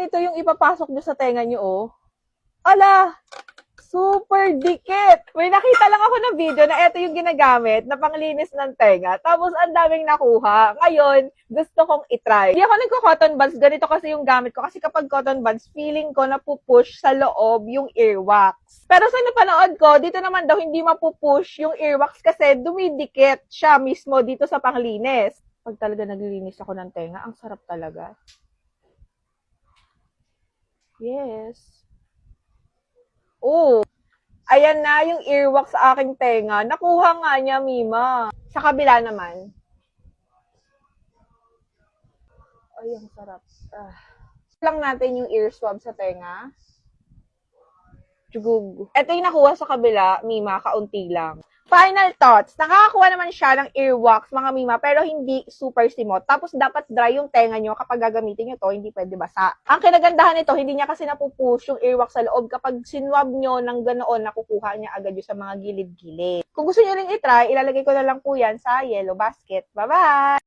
ganito yung ipapasok nyo sa tenga nyo, oh. Ala! Super dikit! May nakita lang ako ng video na ito yung ginagamit na panglinis ng tenga. Tapos, ang daming nakuha. Ngayon, gusto kong itry. Hindi ako nagko-cotton buds. Ganito kasi yung gamit ko. Kasi kapag cotton buds, feeling ko na pupush sa loob yung earwax. Pero sa napanood ko, dito naman daw hindi mapupush yung earwax kasi dumidikit siya mismo dito sa panglinis. Pag talaga naglilinis ako ng tenga, ang sarap talaga. Yes. Oh, ayan na yung earwax sa aking tenga. Nakuha nga niya, Mima. Sa kabila naman. Ay, ang sarap. Ah. Lang natin yung ear swab sa tenga. Jugug. Ito yung nakuha sa kabila, Mima, kaunti lang. Final thoughts. Nakakakuha naman siya ng earwax, mga Mima, pero hindi super simot. Tapos dapat dry yung tenga nyo kapag gagamitin nyo to, hindi pwede basa. Ang kinagandahan nito, hindi niya kasi napupush yung earwax sa loob. Kapag sinwab nyo ng ganoon, nakukuha niya agad yung sa mga gilid-gilid. Kung gusto nyo rin itry, ilalagay ko na lang po yan sa yellow basket. Bye-bye!